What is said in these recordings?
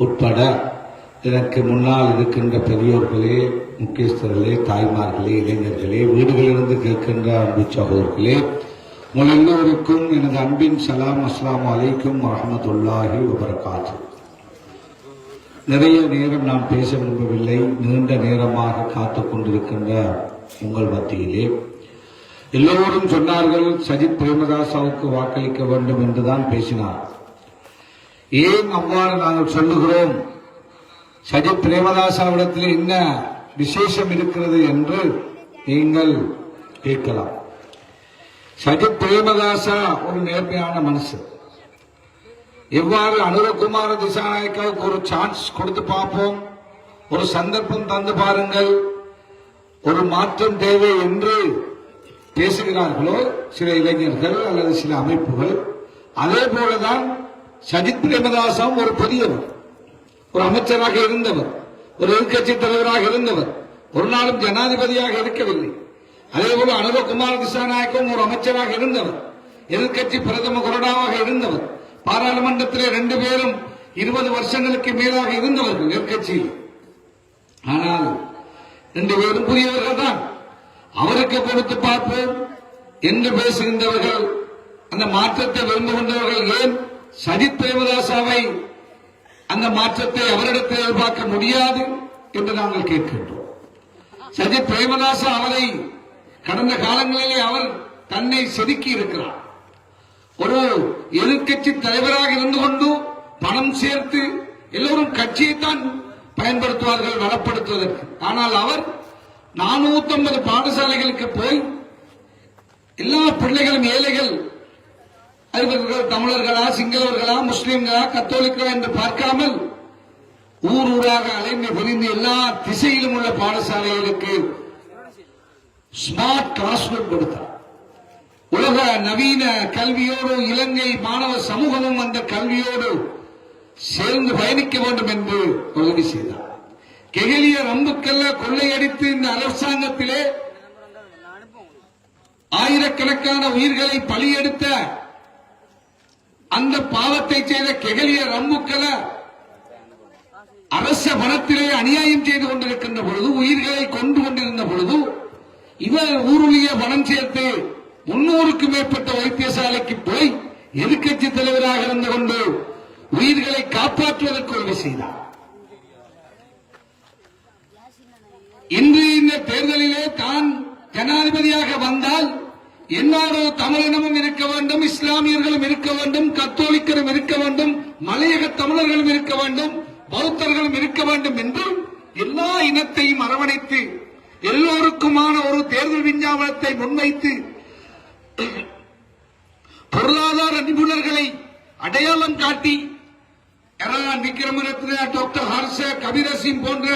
உட்பட எனக்கு முன்னால் இருக்கின்ற பெரியோர்களே முக்கியஸ்தர்களே தாய்மார்களே இளைஞர்களே வீடுகளிலிருந்து கேட்கின்ற அன்பு சகோதர்களே உங்கள் எல்லோருக்கும் எனது அன்பின் சலாம் அஸ்லாம் அலைக்கும் வரஹ்மத்துல்லாஹி வபரகாத்து. நிறைய நேரம் நான் பேச விரும்பவில்லை. நீண்ட நேரமாக காத்துக் கொண்டிருக்கின்ற உங்கள் மத்தியிலே. எல்லோரும் சொன்னார்கள் சஜித் பிரேமதாசாவுக்கு வாக்களிக்க வேண்டும் என்றுதான் பேசினார். ஏன் அவ்வாறு நாங்கள் சொல்லுகிறோம்? சஜி பிரேமதாசாவிடத்தில் என்ன விசேஷம் இருக்கிறது என்று நீங்கள் கேட்கலாம். சஜித் பிரேமதாசா ஒரு நேர்மையான மனசு எவ்வாறு அனுரகுமார திசாநாயக்காவுக்கு ஒரு சான்ஸ் கொடுத்து பார்ப்போம்? ஒரு சந்தர்ப்பம் தந்து பாருங்கள். ஒரு மாற்றம் தேவை என்று பேசுகிறார்களோ சில இளைஞர்கள் அல்லது சில அமைப்புகள். அதே போலதான் சஜித் பிரேமதாசம் ஒரு பெரியவர் ஒரு அமைச்சராக இருந்தவர் ஒரு எதிர்கட்சி தலைவராக இருந்தவர் ஒரு நாளும் ஜனாதிபதியாக இருக்கவில்லை. அதே போல அனுரகுமார் திசாநாயக்கம் ஒரு அமைச்சராக இருந்தவர் எதிர்கட்சி பிரதம கொறடாவாக இருந்தவர் பாராளுமன்றத்திலே ரெண்டு பேரும் இருபது வருஷங்களுக்கு மேலாக இருந்தவர்கள் எதிர்கட்சியில் ஆனால் ரெண்டு பேரும் புதியவர்கள் தான். அவருக்கு கொடுத்து பார்ப்போம் என்று பேசுகின்றவர்கள் அந்த மாற்றத்தை விரும்புகின்றவர்கள் ஏன் சஜித் பிரேமதாசாவை அந்த மாற்றத்தை அவரிடத்தில் எதிர்பார்க்க முடியாது என்று நாங்கள் கேட்கின்றோம். சஜித் பிரேமதாசா அவரை கடந்த காலங்களிலே அவர் தன்னை செதுக்கி இருக்கிறார். ஒரு எதிர்கட்சி தலைவராக இருந்து கொண்டு பணம் சேர்த்து எல்லோரும் கட்சியைத்தான் பயன்படுத்துவார்கள் வளப்படுத்துவதற்கு. ஆனால் அவர் நானூத்தி ஐம்பது பாடசாலைகளுக்கு போய் எல்லா பிள்ளைகளும் ஏழைகள் அறிவர்கள் தமிழர்களா சிங்களவர்களா முஸ்லிம்களா கத்தோலிக்கலா என்று பார்க்காமல் ஊர் ஊராக அலைந்து புரிந்து எல்லா திசையிலும் உள்ள பாடசாலைகளுக்கு ஸ்மார்ட் கிளாஸ் ரூம் கொடுத்தார். உலக நவீன கல்வியோடு இலங்கை மாணவ சமூகமும் அந்த கல்வியோடு சேர்ந்து பயணிக்க வேண்டும் என்று உதவி செய்தார். கெகிலிய ரம்புக்கல்ல கொள்ளையடித்து இந்த அரசாங்கத்திலே ஆயிரக்கணக்கான உயிர்களை பலியெடுத்த அந்த பாவத்தை செய்த கெகலிய ரம்புக்கல அரச பணத்திலே அநியாயம் செய்து கொண்டிருக்கின்ற பொழுது உயிர்களை கொண்டு கொண்டிருந்த பொழுது இவர் ஊருளிய பணம் சேர்த்து முன்னூறுக்கு மேற்பட்ட வைத்தியசாலைக்கு போய் எதிர்கட்சி தலைவராக இருந்து கொண்டு உயிர்களை காப்பாற்றுவதற்கு உதவி செய்தார் இன்று இந்த தேர்தலிலே தான் ஜனாதிபதியாக வந்தால் என்னோட தமிழினமும் இருக்க வேண்டும் இஸ்லாமியர்களும் இருக்க வேண்டும் கத்தோலிக்கரும் இருக்க வேண்டும் மலையக தமிழர்களும் இருக்க வேண்டும் பௌத்தர்களும் இருக்க வேண்டும் என்றும் எல்லா இனத்தையும் அரவணைத்து எல்லோருக்குமான ஒரு தேர்தல் விஞ்ஞாபனத்தை முன்வைத்து பொருளாதார நிபுணர்களை அடையாளம் காட்டி விக்ரமரத்ன டாக்டர் ஹர்ஷ கபிரசிங் போன்ற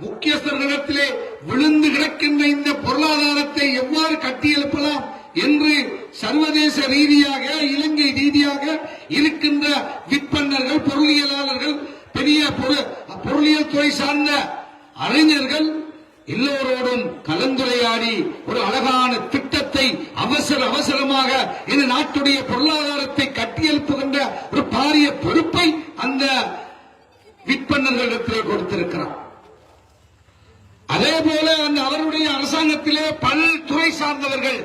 முக்கியஸ்தர்களிடத்திலே விழுந்து கிடக்கின்ற இந்த பொருளாதாரத்தை எவ்வாறு கட்டியெழுப்பலாம் இன்று சர்வதேச ரீதியாக இலங்கை ரீதியாக இருக்கின்ற விற்பனர்கள் பொருளியலாளர்கள் பெரிய பொரு- பொருளியல் துறை சார்ந்த அறிஞர்கள் எல்லோரோடும் கலந்துரையாடி ஒரு அழகான திட்டத்தை அவசர அவசரமாக இந்த நாட்டுடைய பொருளாதாரத்தை கட்டியெழுப்புகின்ற ஒரு பாரிய பொறுப்பை அந்த விற்பனர்களிடத்திலே கொடுத்திருக்கிறார். அதே போல அந்த அவருடைய அரசாங்கத்திலே பல் துறை சார்ந்தவர்கள்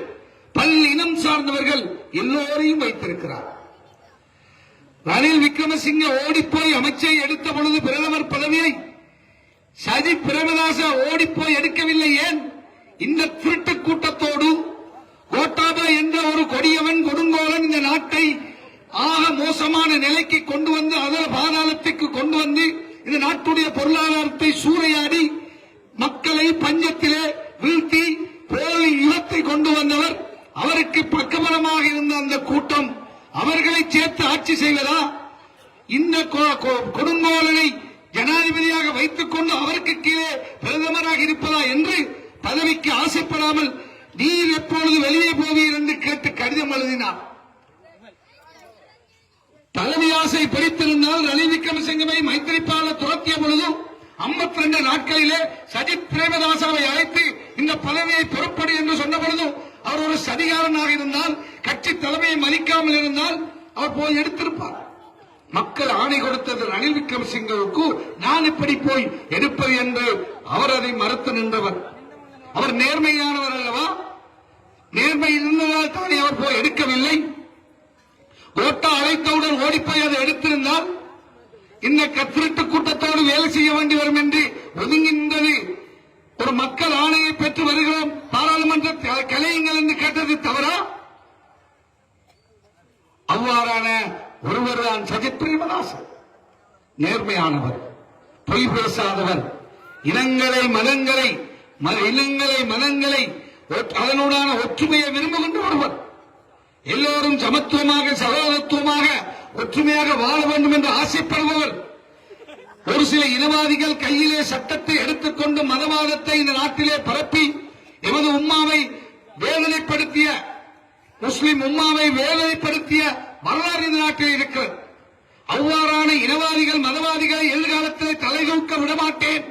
பல் இனம் சார்ந்தவர்கள் எல்லோரையும் வைத்திருக்கிறார். ரணில் விக்ரமசிங்க ஓடிப்போய் அமைச்சை எடுத்த பொழுது பிரதமர் பதவியை சஜி பிரேமதாச ஓடிப்போய் எடுக்கவில்லை ஏன்? இந்த திருட்டு கூட்டத்தோடு கோட்டாபா என்ற ஒரு கொடியவன் கொடுங்கோலன் இந்த நாட்டை ஆக மோசமான நிலைக்கு கொண்டு வந்து அதர பாதாளத்துக்கு கொண்டு வந்து இந்த நாட்டுடைய பொருளாதாரத்தை சூறையாடி மக்களை பஞ்சத்திலே வீழ்த்தி போலி இனத்தை கொண்டு வந்தவர் அவருக்கு பக்கபலமாக இருந்த அந்த கூட்டம் அவர்களை சேர்த்து ஆட்சி செய்வதா? இந்த கொ- கொடுங்கோலனை ஜனாதிபதியாக வைத்துக் கொண்டு அவருக்கு கீழே பிரதமராக இருப்பதா என்று பதவிக்கு ஆசைப்படாமல் நீர் எப்பொழுது வெளியே போவீர் என்று கேட்டு கடிதம் எழுதினார். பதவி ஆசை பிடித்திருந்தால் ரணில் விக்ரமசிங்கவை மைத்திரிப்பால துரத்திய பொழுதும் 52 நாட்களிலே சஜித் பிரேமதாசாவை அழைத்து இந்த பதவியை பொறுப்படு என்று சொன்ன பொழுதும் அவர் ஒரு சதிகாரனாக இருந்தால் கட்சி தலைமையை மதிக்காமல் இருந்தால் அவர் போய் எடுத்திருப்பார். மக்கள் ஆணை கொடுத்தது ரணில் விக்ரமசிங்கவுக்கு நான் எப்படி போய் எடுப்பது என்று அவர் அதை மறுத்து நின்றவர். அவர் நேர்மையானவர் அல்லவா? நேர்மை இருந்ததால் தானே அவர் போய் எடுக்கவில்லை. ஓட்டா அழைத்தவுடன் ஓடிப்போய் அதை எடுத்திருந்தால் இந்த கத்திரிட்டு கூட்டத்தோடு வேலை செய்ய வேண்டி வரும் என்று ஒதுங்கின்றது. ஒரு மக்கள் ஆணையை பெற்று வருகிறோம். பாராளுமன்ற கலையுங்கள் என்று கேட்டது தவறா? அவ்வாறான ஒருவர் தான் சஜித் பிரேமதாசன் நேர்மையானவர் பொய் பேசாதவர் இனங்களை மதங்களை இனங்களை மனங்களை அதனுடான ஒற்றுமையை விரும்புகின்ற ஒருவர். எல்லோரும் சமத்துவமாக சகோதரத்துவமாக ஒற்றுமையாக வாழ வேண்டும் என்று ஆசைப்படுபவர். ஒரு சில இனவாதிகள் கையிலே சட்டத்தை எடுத்துக்கொண்டு மதவாதத்தை இந்த நாட்டிலே பரப்பி எமது உம்மாவை வேதனைப்படுத்திய முஸ்லிம் உம்மாவை வேதனைப்படுத்திய வரலாறு இந்த நாட்டில் இருக்கிறது. அவ்வாறான இனவாதிகள் மதவாதிகளை எதிர்காலத்திலே தலைதூக்க விடமாட்டேன்.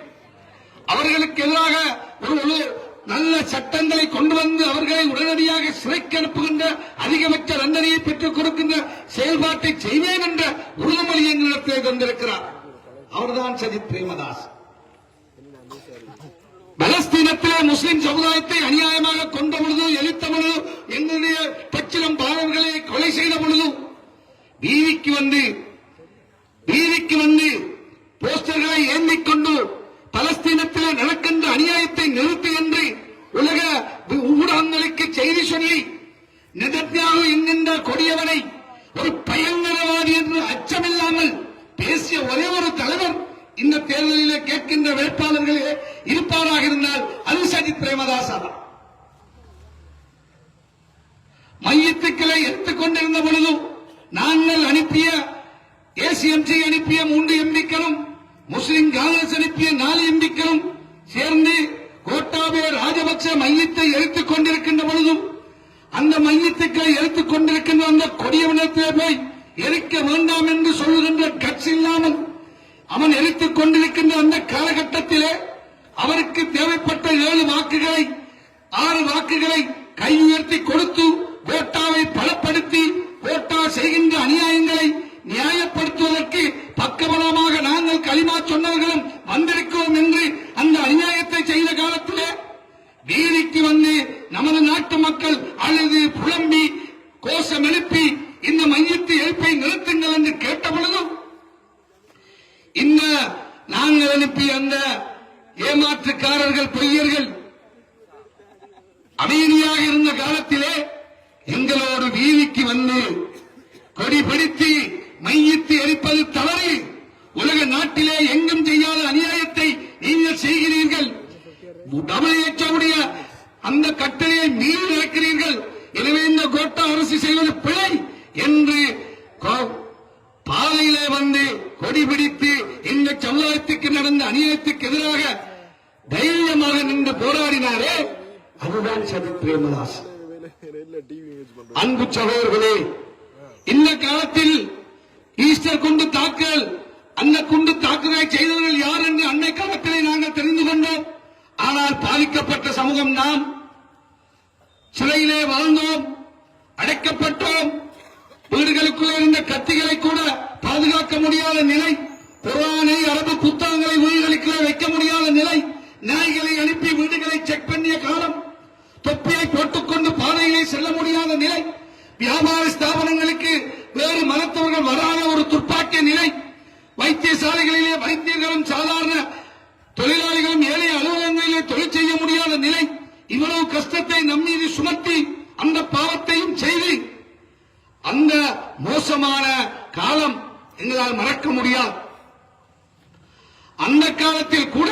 அவர்களுக்கு எதிராக ஒரு நல்ல சட்டங்களை கொண்டு வந்து அவர்களை உடனடியாக சிறைக்கு அனுப்புகின்ற அதிகபட்ச தண்டனையை பெற்றுக் கொடுக்கின்ற செயல்பாட்டை செய்வேன் என்ற உறுதிமொழி எங்களிடத்தில் தந்திருக்கிறார். அவர்தான் சஜித் பிரேமதாஸ். பலஸ்தீனத்திலே முஸ்லிம் சமுதாயத்தை அநியாயமாக கொண்ட பொழுது எரித்த பொழுது எங்களுடைய பச்சிலம் பாவர்களை கொலை செய்த பொழுது வீதிக்கு வந்து வீதிக்கு வந்து போஸ்டர்களை ஏந்திக் கொண்டு பலஸ்தீனத்திலே நடக்கின்ற அநியாயத்தை நிறுத்து என்று உலக ஊடகங்களுக்கு செய்தி சொல்லி நிதர்ஞாக என்கின்ற கொடியவனை ஒரு பயங்கரவாதி என்று அச்சமில்லாமல் பேசிய ஒரே ஒரு தலைவர் இந்த தேர்தலிலே கேட்கின்ற வேட்பாளர்களே இருப்பாராக இருந்தால் அது சஜித் பிரேமதாசா தான் மையத்துக்களை எடுத்துக் கொண்டிருந்த பொழுதும் நாங்கள் அனுப்பிய ஏசிஎம்சி அனுப்பிய மூன்று எம்பிக்களும் முஸ்லிம் காங்கிரஸ் அனுப்பிய நாலு எம்பிக்களும் சேர்ந்து கோட்டாபே ராஜபக்ச மையத்தை எடுத்துக் கொண்டிருக்கின்ற பொழுதும் அந்த மையத்துக்களை எடுத்துக் கொண்டிருக்கின்ற அந்த கொடியவனத்திலே போய் எரிக்க வேண்டாம் என்று சொல்லுகின்ற கட்சி இல்லாமல் அவன் எரித்துக் கொண்டிருக்கின்ற அந்த காலகட்டத்திலே அவருக்கு தேவைப்பட்ட ஏழு வாக்குகளை ஆறு வாக்குகளை கை உயர்த்தி கொடுத்து கோட்டாவை பலப்படுத்தி கோட்டா செய்கின்ற அநியாயங்களை நியாயப்படுத்துவதற்கு பக்கபலமாக நாங்கள் களிமா சொன்னவர்களும் வந்திருக்கிறோம் என்று அந்த அநியாயத்தை செய்த காலத்திலே வீதிக்கு வந்து நமது நாட்டு மக்கள் அழுது புலம்பி கோஷம் எழுப்பி இந்த மையத்தை எழுப்பை நிறுத்துங்கள் என்று கேட்ட பொழுதும் இந்த நாங்கள் அனுப்பிய அந்த ஏமாற்றுக்காரர்கள் பொய்யர்கள் அமைதியாக இருந்த காலத்திலே எங்களோடு வீதிக்கு வந்து கொடி பிடித்து மையத்தை எரிப்பது தவறு உலக நாட்டிலே எங்கும் செய்யாத அநியாயத்தை நீங்கள் செய்கிறீர்கள் டபிள்யூஎச்ஓடைய அந்த கட்டளையை மீறி நடக்கிறீர்கள் எனவே இந்த கோட்டா அரசு செய்வது பிழை என்று பாதையிலே வந்து கொடி பிடித்து இந்த சமுதாயத்துக்கு நடந்த அநியாயத்துக்கு எதிராக தைரியமாக நின்று போராடினாரே அதுதான் சஜித் பிரேமதாஸ். அன்பு சகோதரர்களே இந்த காலத்தில் ஈஸ்டர் குண்டு தாக்குதல் அந்த குண்டு தாக்குதலை செய்தவர்கள் யார் என்று அன்னை காலத்திலே நாங்கள் தெரிந்து கொண்டோம். ஆனால் பாதிக்கப்பட்ட சமூகம் நாம் சிறையிலே வாழ்ந்தோம். அடைக்கப்பட்டோம். வீடுகளுக்குள்ளே இருந்த கத்திகளை கூட பாதுகாக்க முடியாத நிலை குரானை அரபு புத்தகங்களை வீடுகளுக்குள்ளே வைக்க முடியாத நிலை நாய்களை அனுப்பி வீடுகளை செக் பண்ணிய காலம் தொப்பியை போட்டுக்கொண்டு பாதையிலே செல்ல முடியாத நிலை வியாபார ஸ்தாபனங்களுக்கு வேறு மனத்தவர்கள் வராத ஒரு துப்பாக்கிய நிலை வைத்தியசாலைகளிலே வைத்தியர்களும் சாதாரண தொழிலாளிகளும் ஏழை அலுவலகங்களிலே தொழில் செய்ய முடியாத நிலை இவ்வளவு கஷ்டத்தை நம் மீது சுமத்தி அந்த பாவத்தையும் செய்து அந்த மோசமான காலம் எங்களால் மறக்க முடியாது. அந்த காலத்தில் கூட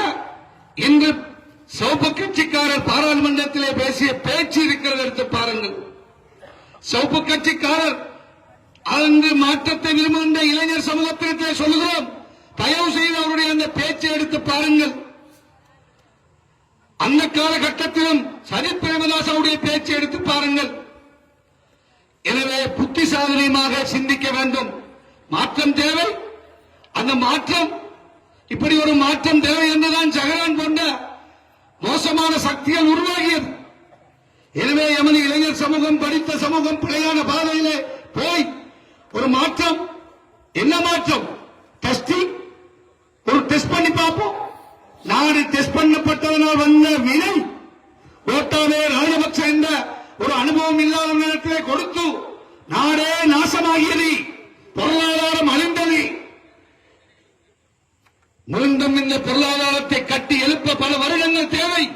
இன்று சிவப்பு கட்சிக்காரர் பாராளுமன்றத்திலே பேசிய பேச்சு இருக்கிறது எடுத்து பாருங்கள். சிவப்பு கட்சிக்காரர் அங்கு மாற்றத்தை விரும்புகின்ற இளைஞர் சமூகத்திற்கு சொல்லுகிறோம். தயவு செய்து அவருடைய அந்த பேச்சை எடுத்து பாருங்கள். அந்த காலகட்டத்திலும் சஜித் பிரேமதாசனுடைய பேச்சு பேச்சை எடுத்து பாருங்கள். எனவே புத்திசாலியமாக சிந்திக்க வேண்டும். மாற்றம் தேவை. அந்த மாற்றம் இப்படி ஒரு மாற்றம் தேவை என்றுதான் ஜெகரான் கொண்ட மோசமான சக்திகள் உருவாகியது. எனவே எமது இளைஞர் சமூகம் படித்த சமூகம் பிழையான பாதையிலே போய் ஒரு மாற்றம். என்ன மாற்றம்? டெஸ்டிங் ஒரு டெஸ்ட் பண்ணி பார்ப்போம். நாடு டெஸ்ட் பண்ணப்பட்டதனால் வந்த வினை கோட்டாவே ராஜபக்ச என்ற ஒரு அனுபவம் இல்லாத நேரத்திலே கொடுத்து நாடே நாசமாகியது. பொருளாதாரம் அழிந்தது. மீண்டும் இந்த பொருளாதாரத்தை கட்டி எழுப்ப பல வருடங்கள் தேவை.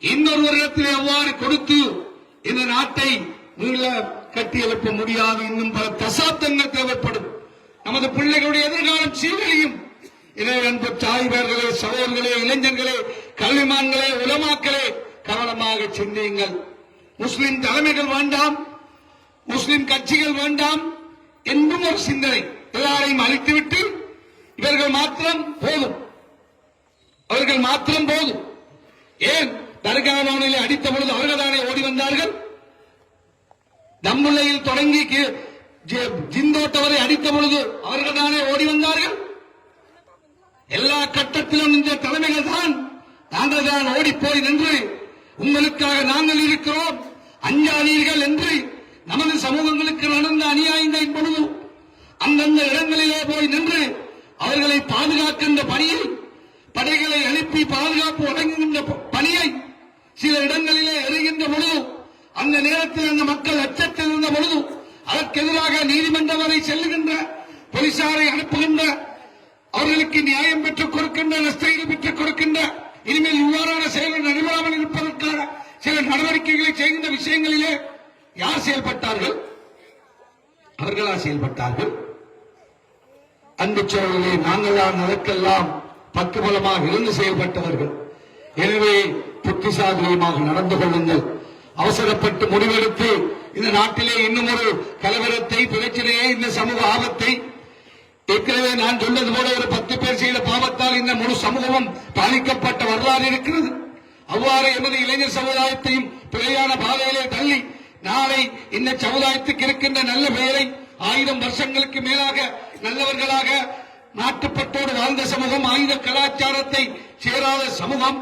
இன்னொரு வருடத்தில் அவ்வாறு கொடுத்து இந்த நாட்டை மீள கட்டி எழுப்ப முடியாது. இன்னும் பல தசாப்தங்கள் தேவைப்படும். நமது பிள்ளைகளுடைய எதிர்காலம் சீரழியும். எனவே அன்பு தாய்மார்களே சகோதரர்களே இளைஞர்களே கல்விமான்களே உலமாக்களே கவனமாக சிந்தியுங்கள். முஸ்லிம் தலைமைகள் வேண்டாம் முஸ்லிம் கட்சிகள் வேண்டாம் என்றும் ஒரு சிந்தனை எல்லாரையும் அழித்துவிட்டு இவர்கள் மாத்திரம் போதும். அவர்கள் மாத்திரம் போதும். ஏன்? தர்கானோனிலே அடித்த பொழுது அவர்கள் தானே ஓடி வந்தார்கள்? தம்புள்ளையில் தொடங்கி ஜி- ஜிந்தோட்டவரை அடித்த பொழுது அவர்கள் தானே ஓடி வந்தார்கள்? எல்லா கட்டத்திலும் இந்த தலைமைகள் தான். நாங்கள் தான் ஓடி போய் நின்று உங்களுக்காக நாங்கள் இருக்கிறோம். அஞ்சாதீர்கள் என்று நமது சமூகங்களுக்கு நடந்த அநியாயங்கள் பொழுது அந்தந்த இடங்களிலே போய் நின்று அவர்களை பாதுகாக்கின்ற பணியை படைகளை எழுப்பி பாதுகாப்பு வழங்குகின்ற ப- பணியை சில இடங்களிலே எறிகின்ற பொழுது அந்த நேரத்தில் அந்த மக்கள் அச்சத்தில் இருந்த பொழுது அதற்கு எதிராக நீதிமன்றம் வரை செல்லுகின்ற போலீசாரை அனுப்புகின்ற அவர்களுக்கு நியாயம் பெற்றுக் கொடுக்கின்ற நஷ்டஈடு பெற்றுக் கொடுக்கின்ற இனிமேல் இவ்வாறான செயல்கள் நடைபெறாமல் இருப்பதற்கான சில நடவடிக்கைகளை செய்கின்ற விஷயங்களிலே யார் செயல்பட்டார்கள்? அவர்களா செயல்பட்டார்கள். அன்பு சோழர்களே நாங்கள்லாம் அதற்கெல்லாம் பக்குபலமாக இருந்து செயல்பட்டவர்கள். எனவே புத்திசாலியமாக நடந்து கொள்ளுங்கள். அவசரப்பட்டு முடிவெடுத்து இந்த நாட்டிலே இன்னும் ஒரு கலவரத்தை பிரச்சனையை இந்த சமூக ஆபத்தை ஏற்கனவே நான் சொன்னது போல ஒரு பத்து பேர் செய்த பாவத்தால் இந்த முழு சமூகமும் பாதிக்கப்பட்ட வரலாறு இருக்கிறது. அவ்வாறு எமது இளைஞர் சமுதாயத்தையும் பிழையான பாதையிலே தள்ளி நாளை இந்த சமுதாயத்துக்கு இருக்கின்ற நல்ல பெயரை ஆயிரம் வருஷங்களுக்கு மேலாக நல்லவர்களாக நாட்டுப்பட்டோடு வாழ்ந்த சமூகம் ஆயுத கலாச்சாரத்தை சேராத சமூகம்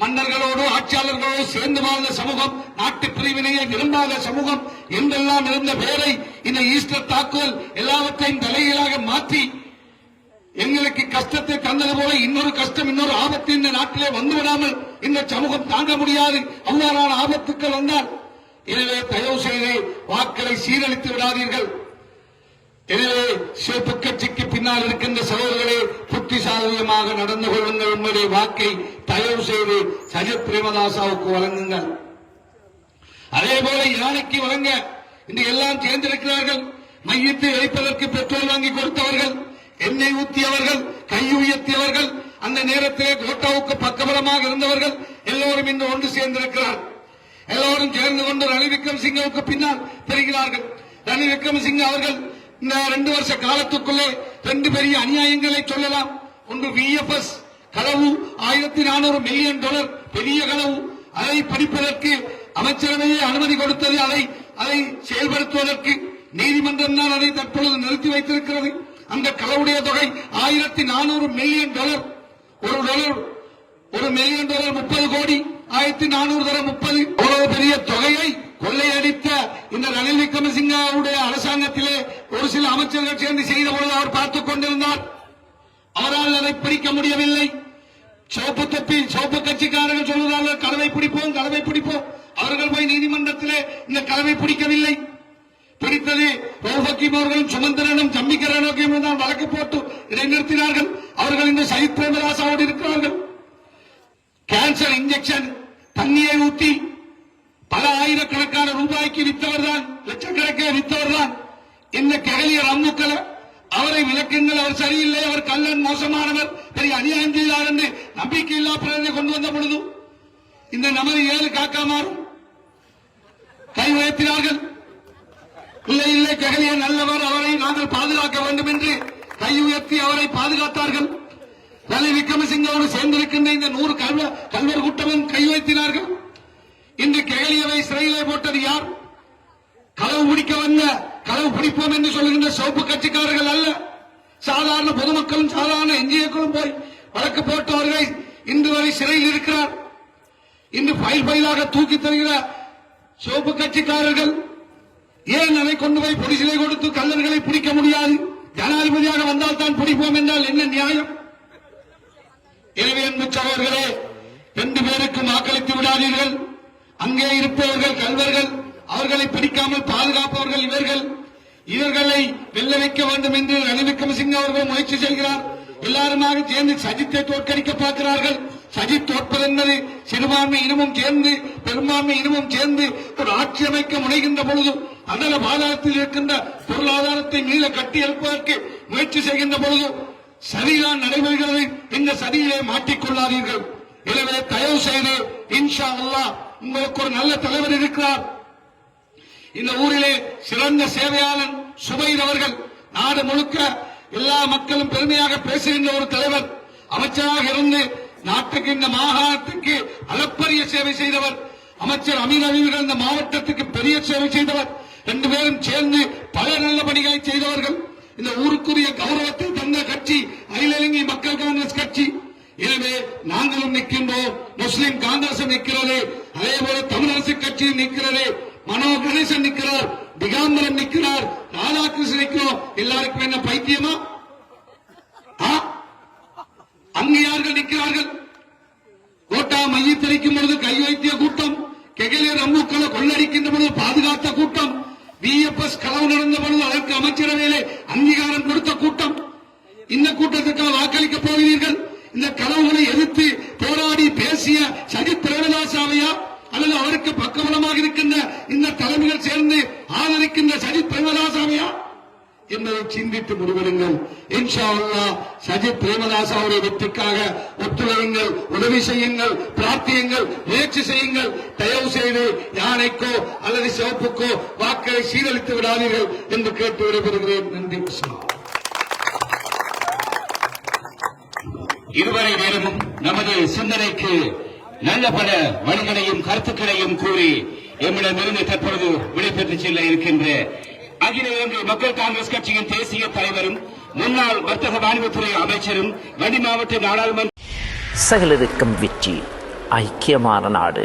மன்னர்களோடு ஆட்சியாளர்களோடு சேர்ந்து வாழ்ந்த சமூகம் நாட்டு பிரிவினையை விரும்பாத சமூகம் என்றெல்லாம் இருந்த பெயரை இந்த ஈஸ்டர் தாக்குதல் எல்லாவற்றையும் தலைகீழாக மாற்றி எங்களுக்கு கஷ்டத்தை தந்தது போல இன்னொரு கஷ்டம் இன்னொரு ஆபத்து இந்த நாட்டிலே வந்துவிடாமல் இந்த சமூகம் தாங்க முடியாது. அவ்வாறான ஆபத்துக்கள் வந்தால் எனவே தயவு செய்து வாக்களை சீரழித்து விடாதீர்கள். எனவே சிவப்பு கட்சிக்கு பின்னால் இருக்கின்ற சகோதரர்களே புத்திசாலியமாக நடந்து கொள்ளுங்கள். உங்களுடைய வாக்கை தயவு செய்து சஜித் பிரேமதாசாவுக்கு வழங்குங்கள். அதே போல யானைக்கு வழங்க இன்று எல்லாம் சேர்ந்திருக்கிறார்கள். மையத்தை எரிப்பதற்கு பெட்ரோல் வாங்கி கொடுத்தவர்கள் எண்ணெய் ஊத்தியவர்கள் கை உயர்த்தியவர்கள் அந்த நேரத்திலே கோட்டாவுக்கு பக்கபலமாக இருந்தவர்கள் எல்லோரும் இன்று ஒன்று சேர்ந்திருக்கிறார். எல்லோரும் சேர்ந்து கொண்டு ரணில் விக்ரம் சிங்கவுக்கு பின்னால் பெறுகிறார்கள் ரணில் விக்ரம் சிங் அவர்கள் இந்த ரெண்டு வருஷ காலத்துக்குள்ளே ரெண்டு பெரிய அநியாயங்களை சொல்லலாம். ஒன்று விஎஃப்எஸ் களவு ஆயிரத்தி நானூறு மில்லியன் டாலர் பெரிய களவு அதை படிப்பதற்கு அமைச்சரவையை அனுமதி கொடுத்தது அதை அதை செயல்படுத்துவதற்கு நீதிமன்றம் தான் அதை தற்பொழுது நிறுத்தி வைத்திருக்கிறது. அந்த களவுடைய தொகை ஆயிரத்தி நானூறு மில்லியன் டாலர். ஒரு டாலர் ஒரு மில்லியன் டாலர் முப்பது கோடி ஆயிரத்தி நானூறு தர முப்பது. அவ்வளவு பெரிய தொகையை கொள்ளையடி ரணில் விக்ரமசிங்காவுடைய அரசாங்கத்திலே ஒரு சில அமைச்சர்கள் சேர்ந்து செய்த பொழுது அவர் பார்த்துக் கொண்டிருந்தார். அவரால் அதை பிடிக்க முடியவில்லை. சோப்பு தொப்பி சோப்பு கட்சிக்காரர்கள் சொல்வதால் கலவை பிடிப்போம் கலவை பிடிப்போம். அவர்கள் போய் நீதிமன்றத்திலே இந்த கலவை பிடிக்கவில்லை. பிடித்தது ரவுஃபக்கீம் அவர்களும் சுமந்திரனும் ஜம்பிக்கரனும் தான் வழக்கு போட்டு இடைநிறுத்தினார்கள் அவர்கள் இந்த சயித் பிரேமதாசாவோடு இருக்கிறார்கள். கேன்சர் இன்ஜெக்ஷன் தண்ணியை ஊற்றி ஆயிரக்கணக்கான ரூபாய்க்கு வித்தவர் தான் லட்சக்கணக்கே வித்தவர் தான் இந்த கெகலியர் அம்முக்கல அவரை விளக்குங்கள் அவர் சரியில்லை அவர் கள்ளன் மோசமானவர் பெரிய அநியாயம் செய்தார் என்று நம்பிக்கை இல்லா பிரதிநிதி கொண்டு வந்த பொழுது இந்த நமது ஏழு காக்கா மாறும் கை உயர்த்தினார்கள். இல்லை இல்லை கெகலியர் நல்லவர் அவரை நாங்கள் பாதுகாக்க வேண்டும் என்று கை உயர்த்தி அவரை பாதுகாத்தார்கள். ரணில் விக்ரமசிங்கோடு சேர்ந்திருக்கின்ற இந்த நூறு கல்வ கல்வர் கூட்டமும் கை வைத்தினார்கள் இன்று கெகலியவை சிறையிலே போட்டது யார்? களவு பிடிக்க வந்த களவு பிடிப்போம் என்று சொல்லுகின்ற சிவப்பு கட்சிக்காரர்கள் அல்ல. சாதாரண பொதுமக்களும் சாதாரண என்ஜிஓக்களும் போய் வழக்கு போட்டவர்களை இன்று வரை சிறையில் இருக்கிறார். இன்று ஃபைல் பயிலாக தூக்கி தருகிற சிவப்பு கட்சிக்காரர்கள் ஏன் அதை கொண்டு போய் பொடிசிலை கொடுத்து கல்லர்களை பிடிக்க முடியாது? ஜனாதிபதியாக வந்தால் தான் பிடிப்போம் என்றால் என்ன நியாயம்? எனவே அன்பு சகோதரர்களே ரெண்டு பேருக்கும் வாக்களித்து விடாதீர்கள். அங்கே இருப்பவர்கள் கல்வர்கள் அவர்களை பிடிக்காமல் பாதுகாப்பவர்கள் இவர்கள். இவர்களை வெல்ல வைக்க வேண்டும் என்று ரணில் விக்ரமசிங்க அவர்கள் முயற்சி செய்கிறார். எல்லாருமாக சேர்ந்து சஜித்தை தோற்கடிக்க பார்க்கிறார்கள். சஜித் தோற்பது என்பது சிறுபான்மை இனமும் சேர்ந்து பெரும்பான்மை இனமும் சேர்ந்து ஒரு ஆட்சி அமைக்க முனைகின்ற பொழுது அதல பாதாளத்தில் இருக்கின்ற பொருளாதாரத்தை மீள கட்டி எழுப்பதற்கு முயற்சி செய்கின்ற பொழுது சரிதான் நடைபெறுகிறது. இந்த சதியிலே மாட்டிக்கொள்ளாதீர்கள். எனவே தயவு செய்து இன்ஷா அல்லாஹ் உங்களுக்கு ஒரு நல்ல தலைவர் இருக்கிறார். இந்த ஊரிலே சிறந்த சேவையாளன் சுபைர் அவர்கள் நாடு முழுக்க எல்லா மக்களும் பெருமையாக பேசுகின்ற ஒரு தலைவர். அமைச்சராக இருந்து நாட்டுக்கு இந்த மாகாணத்துக்கு அளப்பரிய சேவை செய்தவர். அமைச்சர் அமீர் அமீர்கள் இந்த மாவட்டத்துக்கு பெரிய சேவை செய்தவர். ரெண்டு பேரும் சேர்ந்து பல நல்ல பணிகளை செய்தவர்கள். இந்த ஊருக்குரிய கௌரவத்தை தந்த கட்சி அகில மக்கள் காங்கிரஸ் கட்சி. எனவே நாங்களும் நிற்கின்றோம். முஸ்லிம் காங்கிரசும் நிற்கிறது. அதே போல தமிழரசு கட்சியில் நிற்கிறது மனோ கணேசன் நிற்கிறார் திகாம்பரம் நிற்கிறார் ராதாகிருஷ்ணன் நிற்கிறோம். எல்லாருக்கும் என்ன பைத்தியமா? ஆ? அங்கு யார்கள் நிற்கிறார்கள்? கோட்டா மையத்தரிக்கும் பொழுது கை வைத்திய கூட்டம் கெகலே ரம்முக்களை கொள்ளடிக்கின்ற பொழுது பாதுகாத்த கூட்டம் விஎப்எஸ் களவு நடந்த பொழுது அதற்கு அமைச்சரவையிலே அங்கீகாரம் கொடுத்த கூட்டம். இந்த கூட்டத்திற்காக வாக்களிக்கப் போகிறீர்கள்? இந்த கலவுகளை எதிர்த்து போராடி பேசிய சஜித் பிரேமதாசாவையா அல்லது அவருக்கு பக்கபலமாக இருக்கின்ற இந்த தலைமைகள் சேர்ந்து ஆதரிக்கின்ற சஜித் பிரேமதாசாவையா? என்பதை சிந்தித்து முடிவெடுங்கள். இன்ஷா அல்லாஹ் சஜித் பிரேமதாஸ் அவருடைய வெற்றிக்காக ஒத்துழையுங்கள் உதவி செய்யுங்கள் பிரார்த்தியுங்கள் முயற்சி செய்யுங்கள். தயவு செய்து யானைக்கோ அல்லது சிவப்புக்கோ வாக்களை சீரழித்து விடாதீர்கள் என்று கேட்டு விடைபெறுகிறேன். நன்றி வணக்கம். இதுவரை நேரமும் நமது சிந்தனைக்கு நல்ல பல வழிகளையும் கருத்துக்களையும் கூறி எம்மிடமிருந்து தற்பொழுது விடைபெற்று செல்ல இருக்கின்ற அகில இலங்கை மக்கள் காங்கிரஸ் கட்சியின் தேசிய தலைவரும் முன்னாள் வர்த்தக வாணிபத்துறை அமைச்சரும் வண்டி மாவட்ட நாடாளுமன்ற சகலருக்கும் வெற்றி ஐக்கியமான நாடு.